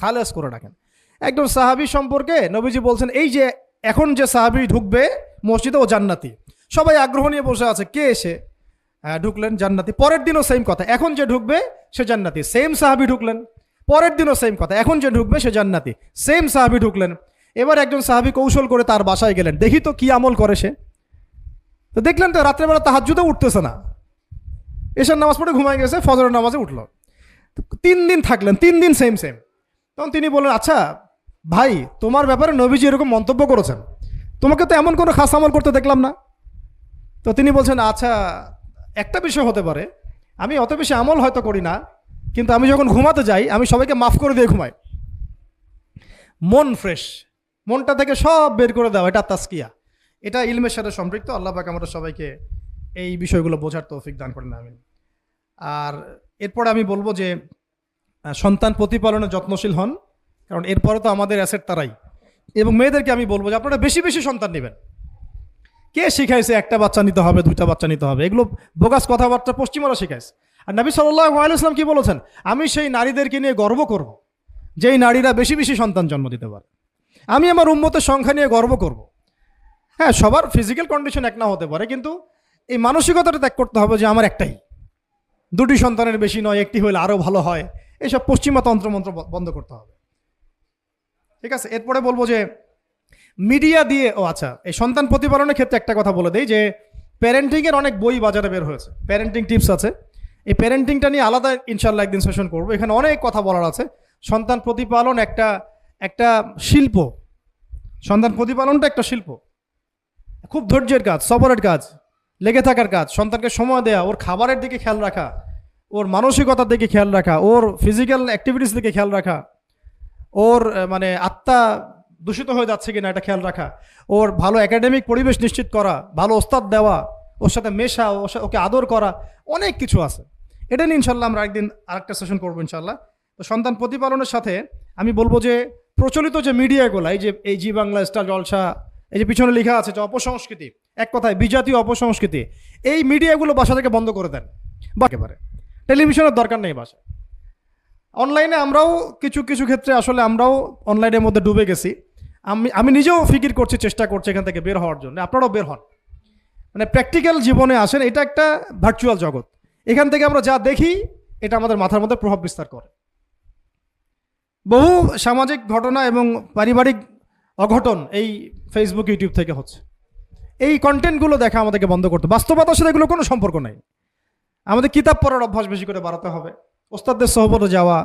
খালেস করে রাখেন একজন সাহাবি সম্পর্কে নবীজি বলছেন, এই যে এখন যে সাহাবি ঢুকবে মসজিদে, ও জান্নাতি। সবাই আগ্রহ নিয়ে বসে আছে, কে এসে ঢুকলেন জান্নাতি। পরের দিনও সেম কথা, এখন যে ঢুকবে সে জান্নাতি। সেম সাহাবি ঢুকলেন। পরের দিনও সেম কথা, এখন যে ঢুকবে সে জান্নাতি। সেম সাহাবি ঢুকলেন। এবার একজন সাহাবি কৌশল করে তার বাসায় গেলেন, দেখি তো কি আমল করে সে। তো দেখলেন তো রাত্রেবেলা তাহাজ্জুদে উঠতেছে না। এসার নামাজ পড়ে ঘুমায় গেছে, ফজরের নামাজে উঠল। তিন দিন থাকলেন, তিন দিন সেম সেম তখন তিনি বললেন আচ্ছা ভাই, তোমার ব্যাপারে নবীজি এরকম মন্তব্য করেছেন। তোমাকে তো এমন কোনো খাস আমল করতে দেখলাম না। তো তিনি বলছেন আচ্ছা একটা বিষয় হতে পারে। আমি অত বেশি আমল হয়তো করি না, কিন্তু আমি যখন ঘুমাতে যাই, আমি সবাইকে মাফ করে দিয়ে ঘুমাই। মন ফ্রেশ, মনটা থেকে সব বের করে দেওয়া এটা তাস্কিয়া এটা ইলমের সাথে সম্পৃক্ত, আল্লাহ পাক আমাদের সবাইকে এই বিষয়গুলো বোঝার তৌফিক দান করেন, আমিন। আর এরপরে আমি বলব যে সন্তান প্রতিপালনে যত্নশীল হন, কারণ এরপরে তো আমাদের অ্যাসেট তারাই। এবং মেয়েদেরকে আমি বলব যে আপনারা বেশি বেশি সন্তান নেবেন। কে শিখাইছে একটা বাচ্চা নিতে হবে, দুইটা বাচ্চা নিতে হবে? এগুলো বোগাস কথাবার্তা পশ্চিমারা শিখাইছে। আর নবী সাল্লাহ আলাইসলাম কি বলেছেন? আমি সেই নারীদেরকে নিয়ে গর্ব করব, যেই নারীরা বেশি বেশি সন্তান জন্ম দিতে পারে। আমি আমার উন্মতের সংখ্যা নিয়ে গর্ব করব। হ্যাঁ সবার ফিজিক্যাল কন্ডিশন এক না হতে পারে, কিন্তু এই মানসিকতাটা ত্যাগ করতে হবে যে আমার একটাই। দুটি সন্তানের বেশি নয়, একটি হলে আরও ভালো হয়। এইসব পশ্চিমা তন্ত্রমন্ত্র বন্ধ করতে হবে। ঠিক আছে? এরপরে বলব যে, মিডিয়া দিয়ে, ও আচ্ছা এই সন্তান প্রতিপালনের ক্ষেত্রে একটা কথা বলে দেই যে প্যারেন্টিংয়ের অনেক বই বাজারে বের হয়েছে। প্যারেন্টিং টিপস আছে। এই প্যারেন্টিংটা নিয়ে আলাদা ইনশাল্লাহ একদিন সেশন করব। এখানে অনেক কথা বলার আছে। সন্তান প্রতিপালন একটা একটা শিল্প। সন্তান প্রতিপালনটা একটা শিল্প। খুব ধৈর্যের কাজ, সবরের কাজ, লেগে থাকার কাজ, সন্তানকে সময় দেওয়া ওর খাবারের দিকে খেয়াল রাখা ওর মানসিকতার দিকে খেয়াল রাখা, ওর ফিজিক্যাল অ্যাক্টিভিটিস দিকে খেয়াল রাখা, ওর মানে আত্মা দূষিত হয়ে যাচ্ছে কিনা এটা খেয়াল রাখা, ওর ভালো একাডেমিক পরিবেশ নিশ্চিত করা, ভালো ওস্তাদ দেওয়া, ওর সাথে মেশা ওকে আদর করা, অনেক কিছু আছে। এটা নিয়ে ইনশাল্লাহ আমরা একদিন আরেকটা সেশন করব ইনশাল্লাহ তো সন্তান প্রতিপালনের সাথে আমি বলব যে প্রচলিত যে মিডিয়াগুলো, এই যে, এই জি বাংলা, স্টার জলসা, এই যে পিছনে লেখা আছে যে অপসংস্কৃতি, এক কথায় বিজাতীয় অপসংস্কৃতি, এই মিডিয়াগুলো বাসা থেকে বন্ধ করে দেন। বা একেবারে টেলিভিশনের দরকার নেই বাসায়। অনলাইনে আমরাও কিছু কিছু ক্ষেত্রে আসলে আমরাও অনলাইনের মধ্যে ডুবে গেছি। আমি আমি নিজেও ফিকির করছি, চেষ্টা করছি এখান থেকে বের হওয়ার জন্য। আপনারাও বের হন। মানে প্র্যাকটিক্যাল জীবনে আসেন, এটা একটা ভার্চুয়াল জগৎ। এখান থেকে আমরা যা দেখি, এটা আমাদের মাথার মধ্যে প্রভাব বিস্তার করে। বহু সামাজিক ঘটনা এবং পারিবারিক অঘটন এই ফেসবুক ইউটিউব থেকে হচ্ছে। এই কন্টেন্টগুলো দেখা আমাদেরকে বন্ধ করতে বাস্তবতার সাথে এগুলো কোনো সম্পর্ক নাই। আমাদের কিতাব পড়ার অভ্যাস বেশি করে বাড়াতে হবে। ওস্তাদদের সহবতে যাওয়া,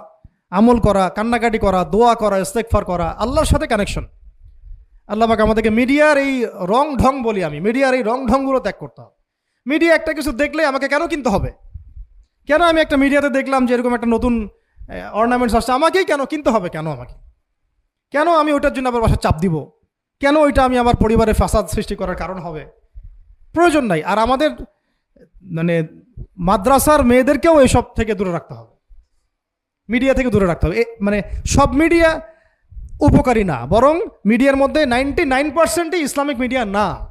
আমল করা, কান্নাকাটি করা, দোয়া করা ইস্তেকফার করা, আল্লাহর সাথে কানেকশন আল্লাহ পাক আমাদেরকে মিডিয়ার এই রং ঢং বলি আমি, মিডিয়ার এই রং ঢংগুলো ত্যাগ করতে হবে। মিডিয়া একটা কিছু দেখলে আমাকে কেন কিনতে হবে? কেন আমি একটা মিডিয়াতে দেখলাম যে এরকম একটা নতুন অর্নামেন্টস আসছে, আমাকেই কেন কিনতে হবে? কেন আমাকে? কেন আমি ওইটার জন্য আবার বাসায় চাপ দিব? কেন ওইটা আমি আমার পরিবারে ফাসাদ সৃষ্টি করার কারণ হবে? প্রয়োজন নাই। আর আমাদের মানে মাদ্রাসার মেয়েদেরকেও এসব থেকে দূরে রাখতে হবে। মিডিয়া থেকে দূরে রাখতে হবে। মানে সব মিডিয়া উপকারী না, বরং মিডিয়ার মধ্যে নাইনটি নাইন পার্সেন্টই ইসলামিক মিডিয়া না।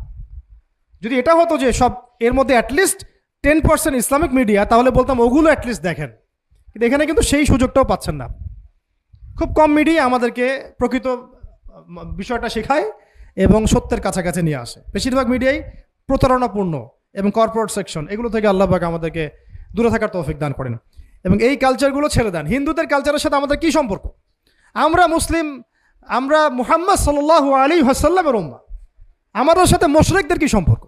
যদি এটা হতো যে সব, এর মধ্যে at least ten percent Islamic media, তাহলে বলতাম ওগুলো অ্যাটলিস্ট দেখেন। কিন্তু এখানে কিন্তু সেই সুযোগটাও পাচ্ছেন না। খুব কম মিডিয়া আমাদেরকে প্রকৃত বিষয়টা শেখায় এবং সত্যের কাছাকাছি নিয়ে আসে। বেশিরভাগ মিডিয়াই প্রতারণাপূর্ণ। এবং কর্পোরেট সেকশন এগুলো থেকে আল্লাহ পাক আমাদেরকে দূরে থাকার তৌফিক দান করেন। এবং এই কালচারগুলো ছেড়ে দেন। হিন্দুদের কালচারের সাথে আমাদের কি সম্পর্ক? আমরা মুসলিম, আমরা মুহাম্মদ সাল্লাহ আলী হাসাল্লামের উম্মা। আমাদের সাথে মোশরেকদের কি সম্পর্ক?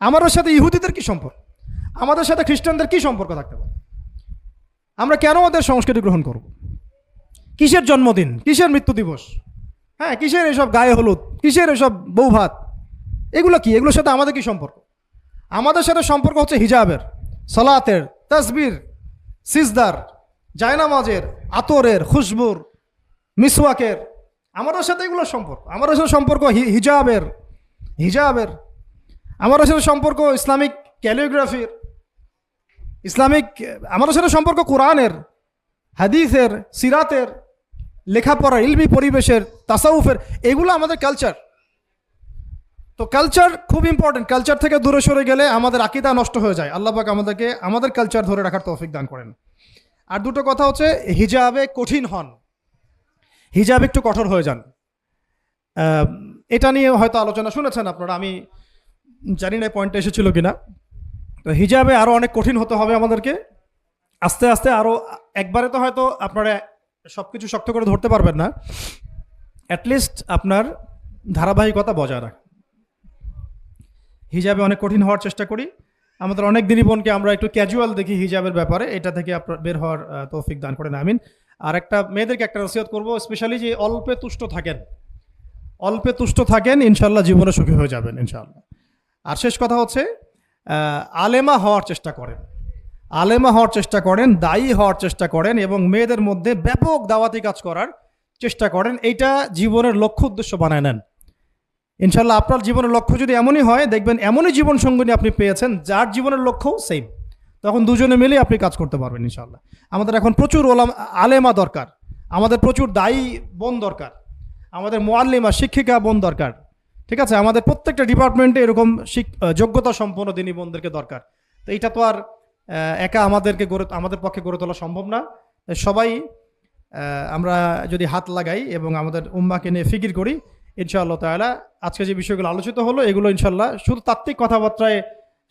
আমাদের সাথে ইহুদিদের কি সম্পর্ক? আমাদের সাথে খ্রিস্টানদের কি সম্পর্ক থাকতে পারে? আমরা কেন ওদের সংস্কৃতি গ্রহণ করব? কিসের জন্মদিন? কিসের মৃত্যু দিবস? হ্যাঁ কিসের এসব গায়ে হলুদ? কিসের এসব বৌভাত? এগুলো কি? এগুলোর সাথে আমাদের কি সম্পর্ক? আমাদের সাথে সম্পর্ক হচ্ছে হিজাবের, সলাতের, তসবির, সিজদার, জায়নামাজের, আতরের, খুশবুর, মিসওয়াকের। আমাদের সাথে এগুলো সম্পর্ক। আমাদের সাথে সম্পর্ক হিজাবের হিজাবের। আমাদের সাথে সম্পর্ক ইসলামিক ক্যালিওগ্রাফির ইসলামিক, আমাদের সাথে সম্পর্ক কোরআনের, হাদিসের, সিরাতের লেখাপড়া ইলমি পরিবেশের, তাসাউফের, এগুলো আমাদের কালচার তো কালচার খুব ইম্পর্টেন্ট কালচার থেকে দূরে সরে গেলে আমাদের আকিদা নষ্ট হয়ে যায়। আল্লাহ পাক আমাদেরকে, আমাদের কালচার ধরে রাখার তৌফিক দান করেন। আর দুটো কথা হচ্ছে, হিজাবে কঠিন হন। হিজাব একটু কঠোর হয়ে যান। এটা নিয়ে হয়তো আলোচনা শুনেছেন আপনারা, আমি জানি না পয়েন্টটা এসেছিল কিনা। তো হিজাবে আরও অনেক কঠিন হতে হবে আমাদেরকে। আস্তে আস্তে আরও একবারে তো হয়তো আপনারা সব কিছু শক্ত করে ধরতে পারবেন না। অ্যাটলিস্ট আপনার ধারাবাহিকতা বজায় রাখ হিজাবে অনেক কঠিন হওয়ার চেষ্টা করি। আমাদের অনেক দিনই বোনকে আমরা একটু ক্যাজুয়াল দেখি হিজাবের ব্যাপারে, এটা থেকে আপনার বের হওয়ার তৌফিক দান করেন, আমিন। আর একটা মেয়েদেরকে একটা নসিহত করব স্পেশালি যে অল্পে তুষ্ট থাকেন। অল্পে তুষ্ট থাকেন ইনশাল্লাহ জীবনে সুখী হয়ে যাবেন ইনশাল্লাহ আর শেষ কথা হচ্ছে আলেমা হওয়ার চেষ্টা করেন। আলেমা হওয়ার চেষ্টা করেন, দায়ী হওয়ার চেষ্টা করেন এবং মেয়েদের মধ্যে ব্যাপক দাওয়াতি কাজ করার চেষ্টা করেন। এইটা জীবনের লক্ষ্য উদ্দেশ্য বানায় নেন। ইনশাল্লাহ আপনার জীবনের লক্ষ্য যদি এমনই হয়, দেখবেন এমনই জীবন সঙ্গিনী আপনি পেয়েছেন, যার জীবনের লক্ষ্যও সেম তখন দুজনে মিলে আপনি কাজ করতে পারবেন ইনশাল্লাহ আমাদের এখন প্রচুর ওলাম আলেমা দরকার। আমাদের প্রচুর দায়ী বোন দরকার। আমাদের মোয়াল্লিমা, শিক্ষিকা বোন দরকার। ঠিক আছে? আমাদের প্রত্যেকটা ডিপার্টমেন্টে এরকম যোগ্যতা সম্পন্ন দিনী বোনদেরকে দরকার। তো এইটা তো আর একা আমাদেরকে গড়ে আমাদের পক্ষে গড়ে তোলা সম্ভব না। সবাই আমরা যদি হাত লাগাই এবং আমাদের উম্মাকে নিয়ে ফিকির করি ইনশাআল্লাহ তালা আজকে যে বিষয়গুলো আলোচিত হলো, এগুলো ইনশাল্লাহ শুধু তাত্ত্বিক কথাবার্তায়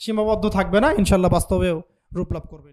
সীমাবদ্ধ থাকবে না ইনশাল্লাহ বাস্তবেও রূপ লাভ করবে।